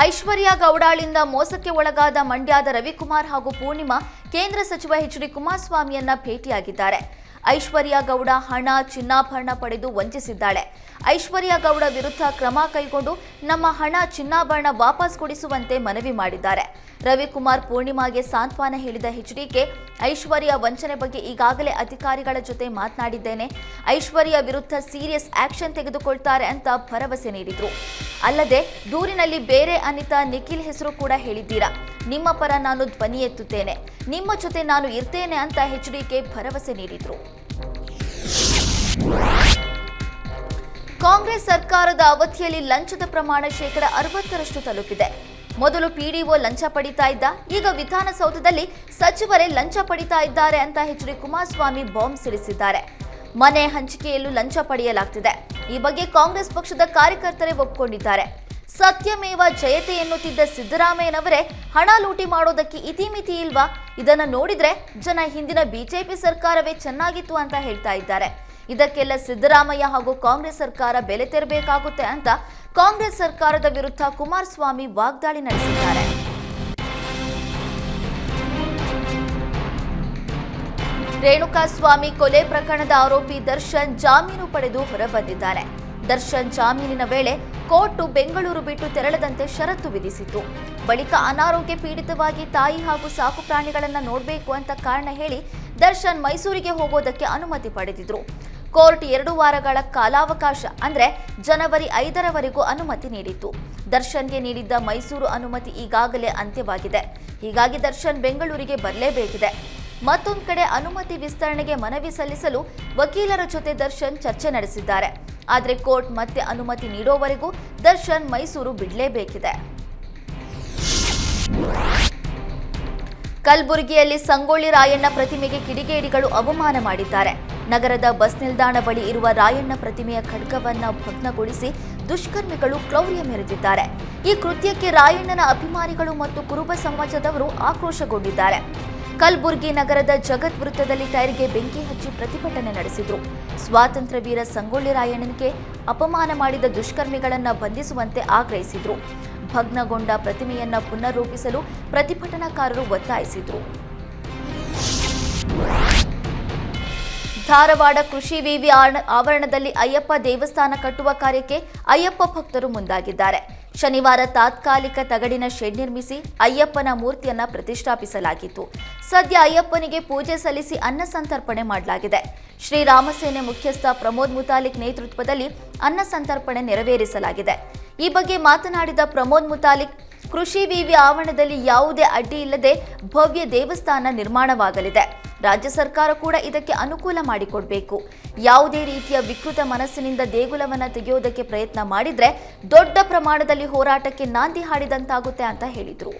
ಐಶ್ವರ್ಯ ಗೌಡಾಳಿಂದ ಮೋಸಕ್ಕೆ ಒಳಗಾದ ಮಂಡ್ಯದ ರವಿಕುಮಾರ್ ಹಾಗೂ ಪೂರ್ಣಿಮಾ ಕೇಂದ್ರ ಸಚಿವ ಎಚ್ ಡಿ ಕುಮಾರಸ್ವಾಮಿಯನ್ನ ಭೇಟಿಯಾಗಿದ್ದಾರೆ. ಐಶ್ವರ್ಯ ಗೌಡ ಹಣ, ಚಿನ್ನಾಭರಣ ಪಡೆದು ವಂಚಿಸಿದ್ದಾಳೆ. ಐಶ್ವರ್ಯ ಗೌಡ ವಿರುದ್ಧ ಕ್ರಮ ಕೈಗೊಂಡು ನಮ್ಮ ಹಣ, ಚಿನ್ನಾಭರಣ ವಾಪಸ್ ಕೊಡಿಸುವಂತೆ ಮನವಿ ಮಾಡಿದ್ದಾರೆ. ರವಿಕುಮಾರ್ ಪೂರ್ಣಿಮಾಗೆ ಸಾಂತ್ವನ ಹೇಳಿದ ಎಚ್ಡಿಕೆ ಐಶ್ವರ್ಯ ವಂಚನೆ ಬಗ್ಗೆ ಈಗಾಗಲೇ ಅಧಿಕಾರಿಗಳ ಜೊತೆ ಮಾತನಾಡಿದ್ದೇನೆ. ಐಶ್ವರ್ಯ ವಿರುದ್ಧ ಸೀರಿಯಸ್ ಆಕ್ಷನ್ ತೆಗೆದುಕೊಳ್ತಾರೆ ಅಂತ ಭರವಸೆ ನೀಡಿದ್ರು. ಅಲ್ಲದೆ, ದೂರಿನಲ್ಲಿ ಬೇರೆ ಅನಿತಾ ನಿಖಿಲ್ ಹೆಸರು ಕೂಡ ಹೇಳಿದ್ದೀರಾ. ನಿಮ್ಮ ಪರ ನಾನು ಧ್ವನಿ ಎತ್ತುತ್ತೇನೆ. ನಿಮ್ಮ ಜೊತೆ ನಾನು ಇರ್ತೇನೆ ಅಂತ ಎಚ್ಡಿಕೆ ಭರವಸೆ ನೀಡಿದ್ರು. ಕಾಂಗ್ರೆಸ್ ಸರ್ಕಾರದ ಅವಧಿಯಲ್ಲಿ ಲಂಚದ ಪ್ರಮಾಣ ಶೇಕಡ ಅರವತ್ತರಷ್ಟು ತಲುಪಿದೆ. ಮೊದಲು ಪಿಡಿಒ ಲಂಚ ಪಡಿತಾ ಇದ್ದ, ಈಗ ವಿಧಾನಸೌಧದಲ್ಲಿ ಸಚಿವರೇ ಲಂಚ ಪಡಿತಾ ಇದ್ದಾರೆ ಅಂತ ಎಚ್ ಡಿ ಕುಮಾರಸ್ವಾಮಿ ಬಾಂಬ್ ಸಿಡಿಸಿದ್ದಾರೆ. ಮನೆ ಹಂಚಿಕೆಯಲ್ಲೂ ಲಂಚ ಪಡೆಯಲಾಗ್ತಿದೆ. ಈ ಬಗ್ಗೆ ಕಾಂಗ್ರೆಸ್ ಪಕ್ಷದ ಕಾರ್ಯಕರ್ತರೇ ಒಪ್ಪಿಕೊಂಡಿದ್ದಾರೆ ಸತ್ಯಮೇವ ಜಯತೆ ಎನ್ನುತ್ತಿದ್ದ ಸಿದ್ದರಾಮಯ್ಯನವರೇ ಹಣ ಲೂಟಿ ಮಾಡೋದಕ್ಕೆ ಇತಿಮಿತಿ ಇಲ್ವಾ? ಇದನ್ನ ನೋಡಿದ್ರೆ ಜನ ಹಿಂದಿನ ಬಿಜೆಪಿ ಸರ್ಕಾರವೇ ಚೆನ್ನಾಗಿತ್ತು ಅಂತ ಹೇಳ್ತಾ ಇದ್ದಾರೆ. ಇದಕ್ಕೆಲ್ಲ ಸಿದ್ದರಾಮಯ್ಯ ಹಾಗೂ ಕಾಂಗ್ರೆಸ್ ಸರ್ಕಾರ ಬೆಲೆ ತೆರಬೇಕಾಗುತ್ತೆ ಅಂತ ಕಾಂಗ್ರೆಸ್ ಸರ್ಕಾರದ ವಿರುದ್ಧ ಕುಮಾರಸ್ವಾಮಿ ವಾಗ್ದಾಳಿ ನಡೆಸಿದ್ದಾರೆ. ರೇಣುಕಾಸ್ವಾಮಿ ಕೊಲೆ ಪ್ರಕರಣದ ಆರೋಪಿ ದರ್ಶನ್ ಜಾಮೀನು ಪಡೆದು ಹೊರಬಂದಿದ್ದಾರೆ. ದರ್ಶನ್ ಜಾಮೀನಿನ ವೇಳೆ ಕೋರ್ಟು ಬೆಂಗಳೂರು ಬಿಟ್ಟು ತೆರಳದಂತೆ ಷರತ್ತು ವಿಧಿಸಿತು ಬಳಿಕ ಅನಾರೋಗ್ಯ ಪೀಡಿತವಾಗಿ ತಾಯಿ ಹಾಗೂ ಸಾಕು ಪ್ರಾಣಿಗಳನ್ನ ನೋಡಬೇಕು ಅಂತ ಕಾರಣ ಹೇಳಿ ದರ್ಶನ್ ಮೈಸೂರಿಗೆ ಹೋಗೋದಕ್ಕೆ ಅನುಮತಿ ಪಡೆದಿದ್ರು. ಕೋರ್ಟ್ ಎರಡು ವಾರಗಳ ಕಾಲಾವಕಾಶ ಅಂದ್ರೆ ಜನವರಿ ಐದರವರೆಗೂ ಅನುಮತಿ ನೀಡಿತ್ತು. ದರ್ಶನ್ಗೆ ನೀಡಿದ್ದ ಮೈಸೂರು ಅನುಮತಿ ಈಗಾಗಲೇ ಅಂತ್ಯವಾಗಿದೆ. ಹೀಗಾಗಿ ದರ್ಶನ್ ಬೆಂಗಳೂರಿಗೆ ಬರಲೇಬೇಕಿದೆ. ಮತ್ತೊಂದು ಕಡೆ ಅನುಮತಿ ವಿಸ್ತರಣೆಗೆ ಮನವಿ ಸಲ್ಲಿಸಲು ವಕೀಲರ ಜೊತೆ ದರ್ಶನ್ ಚರ್ಚೆ ನಡೆಸಿದ್ದಾರೆ. ಆದರೆ ಕೋರ್ಟ್ ಮತ್ತೆ ಅನುಮತಿ ನೀಡೋವರೆಗೂ ದರ್ಶನ್ ಮೈಸೂರು ಬಿಡಲೇಬೇಕಿದೆ. ಕಲಬುರಗಿಯಲ್ಲಿ ಸಂಗೊಳ್ಳಿ ರಾಯಣ್ಣ ಪ್ರತಿಮೆಗೆ ಕಿಡಿಗೇಡಿಗಳು ಅವಮಾನ ಮಾಡಿದ್ದಾರೆ. ನಗರದ ಬಸ್ ನಿಲ್ದಾಣ ಬಳಿ ಇರುವ ರಾಯಣ್ಣ ಪ್ರತಿಮೆಯ ಖಡ್ಗವನ್ನು ಭಗ್ನಗೊಳಿಸಿ ದುಷ್ಕರ್ಮಿಗಳು ಕ್ರೌರ್ಯ ಮೆರೆದಿದ್ದಾರೆ. ಈ ಕೃತ್ಯಕ್ಕೆ ರಾಯಣ್ಣನ ಅಭಿಮಾನಿಗಳು ಮತ್ತು ಕುರುಬ ಸಮಾಜದವರು ಆಕ್ರೋಶಗೊಂಡಿದ್ದಾರೆ. ಕಲಬುರಗಿ ನಗರದ ಜಗತ್ ವೃತ್ತದಲ್ಲಿ ಟೈರ್ಗೆ ಬೆಂಕಿ ಹಚ್ಚಿ ಪ್ರತಿಭಟನೆ ನಡೆಸಿದ್ರು. ಸ್ವಾತಂತ್ರ್ಯ ವೀರ ಸಂಗೊಳ್ಳಿ ರಾಯಣ್ಣನಿಗೆ ಅಪಮಾನ ಮಾಡಿದ ದುಷ್ಕರ್ಮಿಗಳನ್ನ ಬಂಧಿಸುವಂತೆ ಆಗ್ರಹಿಸಿದ್ರು. ಭಗ್ನಗೊಂಡ ಪ್ರತಿಮೆಯನ್ನ ಪುನರ್ರೂಪಿಸಲು ಪ್ರತಿಭಟನಾಕಾರರು ಒತ್ತಾಯಿಸಿದ್ರು. ಧಾರವಾಡ ಕೃಷಿ ವಿವಿ ಆವರಣದಲ್ಲಿ ಅಯ್ಯಪ್ಪ ದೇವಸ್ಥಾನ ಕಟ್ಟುವ ಕಾರ್ಯಕ್ಕೆ ಅಯ್ಯಪ್ಪ ಭಕ್ತರು ಮುಂದಾಗಿದ್ದಾರೆ. ಶನಿವಾರ ತಾತ್ಕಾಲಿಕ ತಗಡಿನ ಶೆಡ್ ನಿರ್ಮಿಸಿ ಅಯ್ಯಪ್ಪನ ಮೂರ್ತಿಯನ್ನ ಪ್ರತಿಷ್ಠಾಪಿಸಲಾಗಿತ್ತು. ಸದ್ಯ ಅಯ್ಯಪ್ಪನಿಗೆ ಪೂಜೆ ಸಲ್ಲಿಸಿ ಅನ್ನ ಸಂತರ್ಪಣೆ ಮಾಡಲಾಗಿದೆ. ಶ್ರೀರಾಮಸೇನೆ ಮುಖ್ಯಸ್ಥ ಪ್ರಮೋದ್ ಮುತಾಲಿಕ್ ನೇತೃತ್ವದಲ್ಲಿ ಅನ್ನ ಸಂತರ್ಪಣೆ ನೆರವೇರಿಸಲಾಗಿದೆ. ಈ ಬಗ್ಗೆ ಮಾತನಾಡಿದ ಪ್ರಮೋದ್ ಮುತಾಲಿಕ್, ಕೃಷಿ ವಿವಿ ಆವರಣದಲ್ಲಿ ಯಾವುದೇ ಅಡ್ಡಿ ಇಲ್ಲದೆ ಭವ್ಯ ದೇವಸ್ಥಾನ ನಿರ್ಮಾಣವಾಗಲಿದೆ. ರಾಜ್ಯ ಸರ್ಕಾರ ಕೂಡ ಇದಕ್ಕೆ ಅನುಕೂಲ ಮಾಡಿಕೊಡಬೇಕು. ಯಾವುದೇ ರೀತಿಯ ವಿಕೃತ ಮನಸ್ಸಿನಿಂದ ದೇಗುಲವನ್ನು ತೆಗೆಯೋದಕ್ಕೆ ಪ್ರಯತ್ನ ಮಾಡಿದರೆ ದೊಡ್ಡ ಪ್ರಮಾಣದಲ್ಲಿ ಹೋರಾಟಕ್ಕೆ ನಾಂದಿ ಹಾಡಿದಂತಾಗುತ್ತೆ ಅಂತ ಹೇಳಿದರು.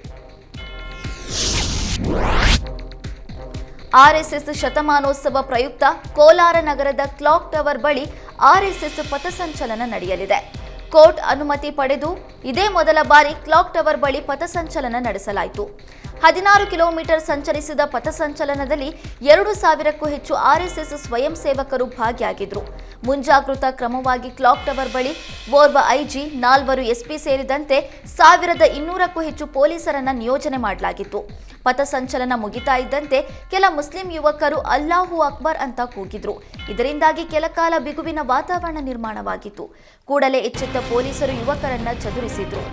ಆರ್ಎಸ್ಎಸ್ ಶತಮಾನೋತ್ಸವ ಪ್ರಯುಕ್ತ ಕೋಲಾರ ನಗರದ ಕ್ಲಾಕ್ ಟವರ್ ಬಳಿ ಆರ್ಎಸ್ಎಸ್ ಪಥಸಂಚಲನ ನಡೆಯಲಿದೆ. ಕೋರ್ಟ್ ಅನುಮತಿ ಪಡೆದು ಇದೇ ಮೊದಲ ಬಾರಿ ಕ್ಲಾಕ್ ಟವರ್ ಬಳಿ ಪಥಸಂಚಲನ ನಡೆಸಲಾಯಿತು. ಹದಿನಾರು ಕಿಲೋಮೀಟರ್ ಸಂಚರಿಸಿದ ಪಥಸಂಚಲನದಲ್ಲಿ ಎರಡು ಸಾವಿರಕ್ಕೂ ಹೆಚ್ಚು ಆರ್ಎಸ್ಎಸ್ ಸ್ವಯಂ ಸೇವಕರು ಭಾಗಿಯಾಗಿದ್ದರು ಮುಂಜಾಗೃತಾ ಕ್ರಮವಾಗಿ ಕ್ಲಾಕ್ ಟವರ್ ಬಳಿ ಓರ್ವ ಐಜಿ, ನಾಲ್ವರು ಎಸ್ಪಿ ಸೇರಿದಂತೆ ಸಾವಿರದ ಇನ್ನೂರಕ್ಕೂ ಹೆಚ್ಚು ಪೊಲೀಸರನ್ನ ನಿಯೋಜನೆ ಮಾಡಲಾಗಿತ್ತು. ಪಥಸಂಚಲನ ಮುಗಿತಾ ಇದ್ದಂತೆ ಕೆಲ ಮುಸ್ಲಿಂ ಯುವಕರು ಅಲ್ಲಾಹು ಅಕ್ಬರ್ ಅಂತ ಕೂಗಿದ್ರು. ಇದರಿಂದಾಗಿ ಕೆಲ ಕಾಲ ಬಿಗುವಿನ ವಾತಾವರಣ ನಿರ್ಮಾಣವಾಗಿತ್ತು. ಕೂಡಲೇ ಎಚ್ಚೆತ್ತ ಪೊಲೀಸರು ಯುವಕರನ್ನ ಚದುರಿಸಿದ್ರು.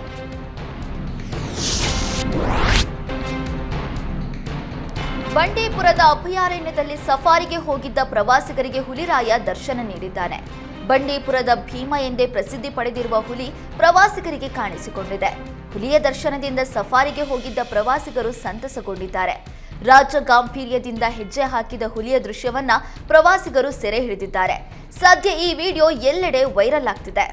ಬಂಡೀಪುರದ ಅಭಯಾರಣ್ಯದಲ್ಲಿ ಸಫಾರಿಗೆ ಹೋಗಿದ್ದ ಪ್ರವಾಸಿಗರಿಗೆ ಹುಲಿರಾಯ ದರ್ಶನ ನೀಡಿದ್ದಾನೆ. ಬಂಡೀಪುರದ ಭೀಮ ಎಂದೇ ಪ್ರಸಿದ್ಧಿ ಪಡೆದಿರುವ ಹುಲಿ ಪ್ರವಾಸಿಗರಿಗೆ ಕಾಣಿಸಿಕೊಂಡಿದೆ. ಹುಲಿಯ ದರ್ಶನದಿಂದ ಸಫಾರಿಗೆ ಹೋಗಿದ್ದ ಪ್ರವಾಸಿಗರು ಸಂತಸಗೊಂಡಿದ್ದಾರೆ. ರಾಜ ಗಾಂಭೀರ್ಯದಿಂದ ಹೆಜ್ಜೆ ಹಾಕಿದ ಹುಲಿಯ ದೃಶ್ಯವನ್ನ ಪ್ರವಾಸಿಗರು ಸೆರೆ ಹಿಡಿದಿದ್ದಾರೆ. ಸದ್ಯ ಈ ವಿಡಿಯೋ ಎಲ್ಲೆಡೆ ವೈರಲ್ ಆಗ್ತಿದೆ.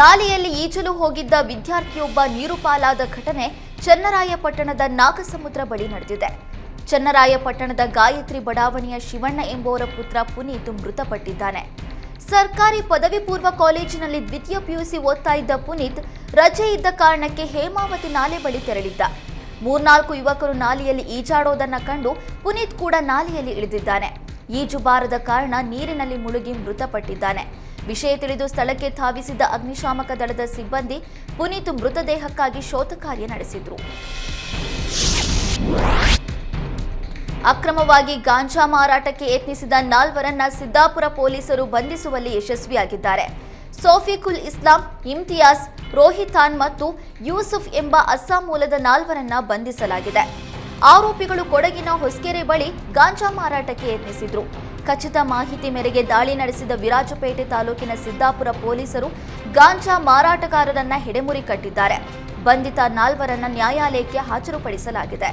ನಾಲೆಯಲ್ಲಿ ಈಜಲು ಹೋಗಿದ್ದ ವಿದ್ಯಾರ್ಥಿಯೊಬ್ಬ ನೀರು ಪಾಲಾದ ಘಟನೆ ಚನ್ನರಾಯಪಟ್ಟಣದ ನಾಗಸಮುದ್ರ ಬಳಿ ನಡೆದಿದೆ. ಚನ್ನರಾಯಪಟ್ಟಣದ ಗಾಯತ್ರಿ ಬಡಾವಣೆಯ ಶಿವಣ್ಣ ಎಂಬುವರ ಪುತ್ರ ಪುನೀತ್ ಮೃತಪಟ್ಟಿದ್ದಾನೆ. ಸರ್ಕಾರಿ ಪದವಿ ಪೂರ್ವ ಕಾಲೇಜಿನಲ್ಲಿ ದ್ವಿತೀಯ ಪಿಯುಸಿ ಓದ್ತಾ ಇದ್ದ ಪುನೀತ್ ರಜೆ ಇದ್ದ ಕಾರಣಕ್ಕೆ ಹೇಮಾವತಿ ನಾಲೆ ಬಳಿ ತೆರಳಿದ್ದ. ಮೂರ್ನಾಲ್ಕು ಯುವಕರು ನಾಲೆಯಲ್ಲಿ ಈಜಾಡೋದನ್ನ ಕಂಡು ಪುನೀತ್ ಕೂಡ ನಾಲೆಯಲ್ಲಿ ಇಳಿದಿದ್ದಾನೆ. ಈಜು ಬಾರದ ಕಾರಣ ನೀರಿನಲ್ಲಿ ಮುಳುಗಿ ಮೃತಪಟ್ಟಿದ್ದಾನೆ. ವಿಷಯ ತಿಳಿದು ಸ್ಥಳಕ್ಕೆ ಧಾವಿಸಿದ್ದ ಅಗ್ನಿಶಾಮಕ ದಳದ ಸಿಬ್ಬಂದಿ ಪುನೀತ್ ಮೃತದೇಹಕ್ಕಾಗಿ ಶೋಧ ಕಾರ್ಯ ನಡೆಸಿದ್ರು. ಅಕ್ರಮವಾಗಿ ಗಾಂಜಾ ಮಾರಾಟಕ್ಕೆ ಯತ್ನಿಸಿದ ನಾಲ್ವರನ್ನ ಸಿದ್ದಾಪುರ ಪೊಲೀಸರು ಬಂಧಿಸುವಲ್ಲಿ ಯಶಸ್ವಿಯಾಗಿದ್ದಾರೆ. ಸೋಫಿಕುಲ್ ಇಸ್ಲಾಂ ಇಮ್ತಿಯಾಸ್ ರೋಹಿತಾನ್ ಮತ್ತು ಯೂಸುಫ್ ಎಂಬ ಅಸ್ಸಾಂ ಮೂಲದ ನಾಲ್ವರನ್ನ ಬಂಧಿಸಲಾಗಿದೆ. ಆರೋಪಿಗಳು ಕೊಡಗಿನ ಹೊಸ್ಕೆರೆ ಬಳಿ ಗಾಂಜಾ ಮಾರಾಟಕ್ಕೆ ಯತ್ನಿಸಿದ್ರು. ಖಚಿತ ಮಾಹಿತಿ ಮೇರೆಗೆ ದಾಳಿ ನಡೆಸಿದ ವಿರಾಜಪೇಟೆ ತಾಲೂಕಿನ ಸಿದ್ದಾಪುರ ಪೊಲೀಸರು ಗಾಂಜಾ ಮಾರಾಟಗಾರರನ್ನ ಹೆಡೆಮುರಿ ಕಟ್ಟಿದ್ದಾರೆ. ಬಂಧಿತ ನಾಲ್ವರನ್ನ ನ್ಯಾಯಾಲಯಕ್ಕೆ ಹಾಜರುಪಡಿಸಲಾಗಿದೆ.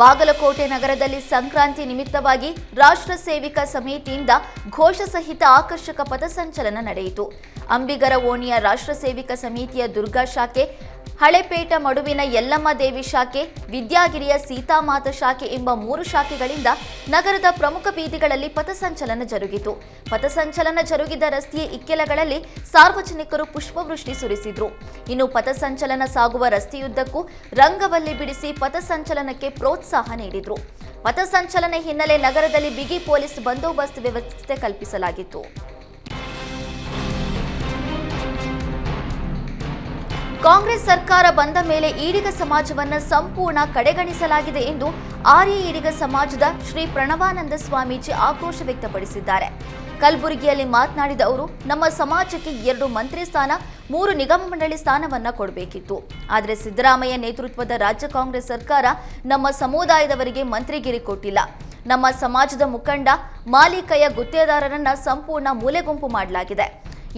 ಬಾಗಲಕೋಟೆ ನಗರದಲ್ಲಿ ಸಂಕ್ರಾಂತಿ ನಿಮಿತ್ತವಾಗಿ ರಾಷ್ಟ್ರ ಸೇವಿಕ ಸಮಿತಿಯಿಂದ ಘೋಷ ಸಹಿತ ಆಕರ್ಷಕ ಪಥಸಂಚಲನ ನಡೆಯಿತು. ಅಂಬಿಗರ ಓಣಿಯ ರಾಷ್ಟ್ರ ಸೇವಿಕ ಸಮಿತಿಯ ದುರ್ಗಾ ಶಾಖೆ ಹಳೆಪೇಟ ಮಡುವಿನ ಯಲ್ಲಮ್ಮ ದೇವಿ ಶಾಖೆ, ವಿದ್ಯಾಗಿರಿಯ ಸೀತಾಮಾತ ಶಾಖೆ ಎಂಬ ಮೂರು ಶಾಖೆಗಳಿಂದ ನಗರದ ಪ್ರಮುಖ ಬೀದಿಗಳಲ್ಲಿ ಪಥಸಂಚಲನ ಜರುಗಿತು. ಪಥಸಂಚಲನ ಜರುಗಿದ ರಸ್ತೆಯ ಇಕ್ಕೆಲಗಳಲ್ಲಿ ಸಾರ್ವಜನಿಕರು ಪುಷ್ಪವೃಷ್ಟಿ ಸುರಿಸಿದ್ರು. ಇನ್ನು ಪಥಸಂಚಲನ ಸಾಗುವ ರಸ್ತೆಯುದ್ದಕ್ಕೂ ರಂಗವಲ್ಲಿ ಬಿಡಿಸಿ ಪಥಸಂಚಲನಕ್ಕೆ ಪ್ರೋತ್ಸಾಹ ನೀಡಿದ್ರು. ಪಥಸಂಚಲನ ಹಿನ್ನೆಲೆ ನಗರದಲ್ಲಿ ಬಿಗಿ ಪೊಲೀಸ್ ಬಂದೋಬಸ್ತ್ ವ್ಯವಸ್ಥೆ ಕಲ್ಪಿಸಲಾಗಿತ್ತು. ಕಾಂಗ್ರೆಸ್ ಸರ್ಕಾರ ಬಂದ ಮೇಲೆ ಈಡಿಗ ಸಮಾಜವನ್ನ ಸಂಪೂರ್ಣ ಕಡೆಗಣಿಸಲಾಗಿದೆ ಎಂದು ಆರ್ಯ ಈಡಿಗ ಸಮಾಜದ ಶ್ರೀ ಪ್ರಣವಾನಂದ ಸ್ವಾಮೀಜಿ ಆಕ್ರೋಶ ವ್ಯಕ್ತಪಡಿಸಿದ್ದಾರೆ. ಕಲಬುರಗಿಯಲ್ಲಿ ಮಾತನಾಡಿದ ಅವರು, ನಮ್ಮ ಸಮಾಜಕ್ಕೆ ಎರಡು ಮಂತ್ರಿ ಸ್ಥಾನ, ಮೂರು ನಿಗಮ ಮಂಡಳಿ ಸ್ಥಾನವನ್ನ ಕೊಡಬೇಕಿತ್ತು. ಆದರೆ ಸಿದ್ದರಾಮಯ್ಯ ನೇತೃತ್ವದ ರಾಜ್ಯ ಕಾಂಗ್ರೆಸ್ ಸರ್ಕಾರ ನಮ್ಮ ಸಮುದಾಯದವರಿಗೆ ಮಂತ್ರಿಗಿರಿ ಕೊಟ್ಟಿಲ್ಲ. ನಮ್ಮ ಸಮಾಜದ ಮುಖಂಡ ಮಾಲೀಕಯ್ಯ ಗುತ್ತೇದಾರರನ್ನ ಸಂಪೂರ್ಣ ಮೂಲೆಗುಂಪು ಮಾಡಲಾಗಿದೆ.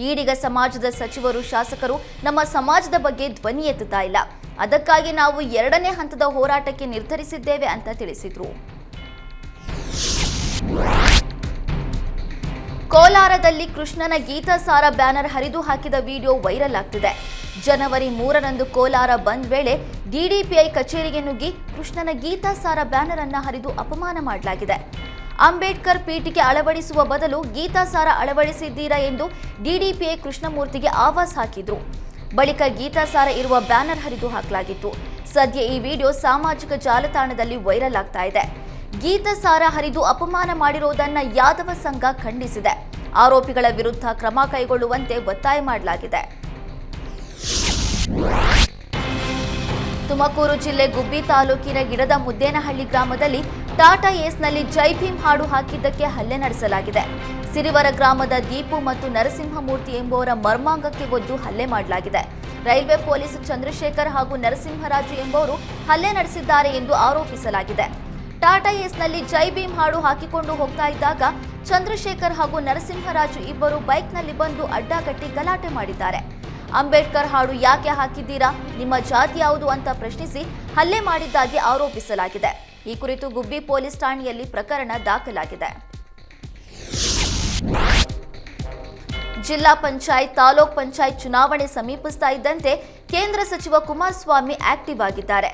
ಈಡಿಗ ಸಮಾಜದ ಸಚಿವರು, ಶಾಸಕರು ನಮ್ಮ ಸಮಾಜದ ಬಗ್ಗೆ ಧ್ವನಿ ಎತ್ತುತ್ತಾ ಇಲ್ಲ. ಅದಕ್ಕಾಗಿ ನಾವು ಎರಡನೇ ಹಂತದ ಹೋರಾಟಕ್ಕೆ ನಿರ್ಧರಿಸಿದ್ದೇವೆ ಅಂತ ತಿಳಿಸಿದ್ರು. ಕೋಲಾರದಲ್ಲಿ ಕೃಷ್ಣನ ಗೀತಾಸಾರ ಬ್ಯಾನರ್ ಹರಿದು ಹಾಕಿದ ವಿಡಿಯೋ ವೈರಲ್ ಆಗ್ತಿದೆ. ಜನವರಿ ಮೂರರಂದು ಕೋಲಾರ ಬಂದ್ ವೇಳೆ ಡಿಡಿಪಿಐ ಕಚೇರಿಗೆ ನುಗ್ಗಿ ಕೃಷ್ಣನ ಗೀತಾಸಾರ ಬ್ಯಾನರ್ ಅನ್ನ ಹರಿದು ಅಪಮಾನ ಮಾಡಲಾಗಿದೆ. ಅಂಬೇಡ್ಕರ್ ಪೀಠಿಗೆ ಅಳವಡಿಸುವ ಬದಲು ಗೀತಾಸಾರ ಅಳವಡಿಸಿದ್ದೀರಾ ಎಂದು ಡಿಡಿಪಿಎ ಕೃಷ್ಣಮೂರ್ತಿಗೆ ಆವಾಸ್ ಹಾಕಿದ್ರು. ಬಳಿಕ ಗೀತಾಸಾರ ಇರುವ ಬ್ಯಾನರ್ ಹರಿದು ಹಾಕಲಾಗಿತ್ತು. ಸದ್ಯ ಈ ವಿಡಿಯೋ ಸಾಮಾಜಿಕ ಜಾಲತಾಣದಲ್ಲಿ ವೈರಲ್ ಆಗ್ತಾ ಇದೆ. ಗೀತಸಾರ ಹರಿದು ಅಪಮಾನ ಮಾಡಿರುವುದನ್ನ ಯಾದವ ಸಂಘ ಖಂಡಿಸಿದೆ. ಆರೋಪಿಗಳ ವಿರುದ್ಧ ಕ್ರಮ ಕೈಗೊಳ್ಳುವಂತೆ ಒತ್ತಾಯ ಮಾಡಲಾಗಿದೆ. ತುಮಕೂರು ಜಿಲ್ಲೆ ಗುಬ್ಬಿ ತಾಲೂಕಿನ ಗಿಡದ ಮುದ್ದೇನಹಳ್ಳಿ ಗ್ರಾಮದಲ್ಲಿ ಟಾಟಾ ಏಸ್ನಲ್ಲಿ ಜೈ ಭೀಮ್ ಹಾಡು ಹಾಕಿದ್ದಕ್ಕೆ ಹಲ್ಲೆ ನಡೆಸಲಾಗಿದೆ. ಸಿರಿವರ ಗ್ರಾಮದ ದೀಪು ಮತ್ತು ನರಸಿಂಹಮೂರ್ತಿ ಎಂಬುವರ ಮರ್ಮಾಂಗಕ್ಕೆ ಒದ್ದು ಹಲ್ಲೆ ಮಾಡಲಾಗಿದೆ. ರೈಲ್ವೆ ಪೊಲೀಸ್ ಚಂದ್ರಶೇಖರ್ ಹಾಗೂ ನರಸಿಂಹರಾಜು ಎಂಬುವರು ಹಲ್ಲೆ ನಡೆಸಿದ್ದಾರೆ ಎಂದು ಆರೋಪಿಸಲಾಗಿದೆ. ಟಾಟಾ ಏಸ್ನಲ್ಲಿ ಜೈ ಭೀಮ್ ಹಾಡು ಹಾಕಿಕೊಂಡು ಹೋಗ್ತಾ ಇದ್ದಾಗ ಚಂದ್ರಶೇಖರ್ ಹಾಗೂ ನರಸಿಂಹರಾಜು ಇಬ್ಬರು ಬೈಕ್ನಲ್ಲಿ ಬಂದು ಅಡ್ಡಗಟ್ಟಿ ಗಲಾಟೆ ಮಾಡಿದ್ದಾರೆ. ಅಂಬೇಡ್ಕರ್ ಹಾಡು ಯಾಕೆ ಹಾಕಿದ್ದೀರಾ? ನಿಮ್ಮ ಜಾತಿ ಯಾವುದು ಅಂತ ಪ್ರಶ್ನಿಸಿ ಹಲ್ಲೆ ಮಾಡಿದ್ದಾಗಿ ಆರೋಪಿಸಲಾಗಿದೆ. ಈ ಕುರಿತು ಗುಬ್ಬಿ ಪೊಲೀಸ್ ಠಾಣೆಯಲ್ಲಿ ಪ್ರಕರಣ ದಾಖಲಾಗಿದೆ. ಜಿಲ್ಲಾ ಪಂಚಾಯತ್, ತಾಲೂಕ್ ಪಂಚಾಯತ್ ಚುನಾವಣೆ ಸಮೀಪಿಸ್ತಾ ಇದ್ದಂತೆ ಕೇಂದ್ರ ಸಚಿವ ಕುಮಾರಸ್ವಾಮಿ ಆಕ್ಟಿವ್ ಆಗಿದ್ದಾರೆ.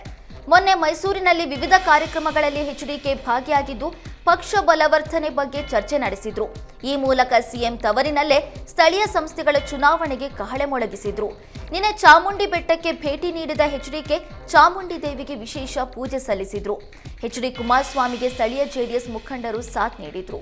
ಮೊನ್ನೆ ಮೈಸೂರಿನಲ್ಲಿ ವಿವಿಧ ಕಾರ್ಯಕ್ರಮಗಳಲ್ಲಿ ಎಚ್ಡಿಕೆ ಭಾಗಿಯಾಗಿದ್ದು, ಪಕ್ಷ ಬಲವರ್ಧನೆ ಬಗ್ಗೆ ಚರ್ಚೆ ನಡೆಸಿದ್ರು. ಈ ಮೂಲಕ ಸಿಎಂ ತವರಿನಲ್ಲೇ ಸ್ಥಳೀಯ ಸಂಸ್ಥೆಗಳ ಚುನಾವಣೆಗೆ ಕಹಳೆ ಮೊಳಗಿಸಿದ್ರು. ನಿನ್ನೆ ಚಾಮುಂಡಿ ಬೆಟ್ಟಕ್ಕೆ ಭೇಟಿ ನೀಡಿದ ಎಚ್ಡಿಕೆ, ಚಾಮುಂಡಿ ದೇವಿಗೆ ವಿಶೇಷ ಪೂಜೆ ಸಲ್ಲಿಸಿದ್ರು. ಎಚ್ಡಿ ಕುಮಾರಸ್ವಾಮಿಗೆ ಸ್ಥಳೀಯ ಜೆಡಿಎಸ್ ಮುಖಂಡರು ಸಾಥ್ ನೀಡಿದ್ರು.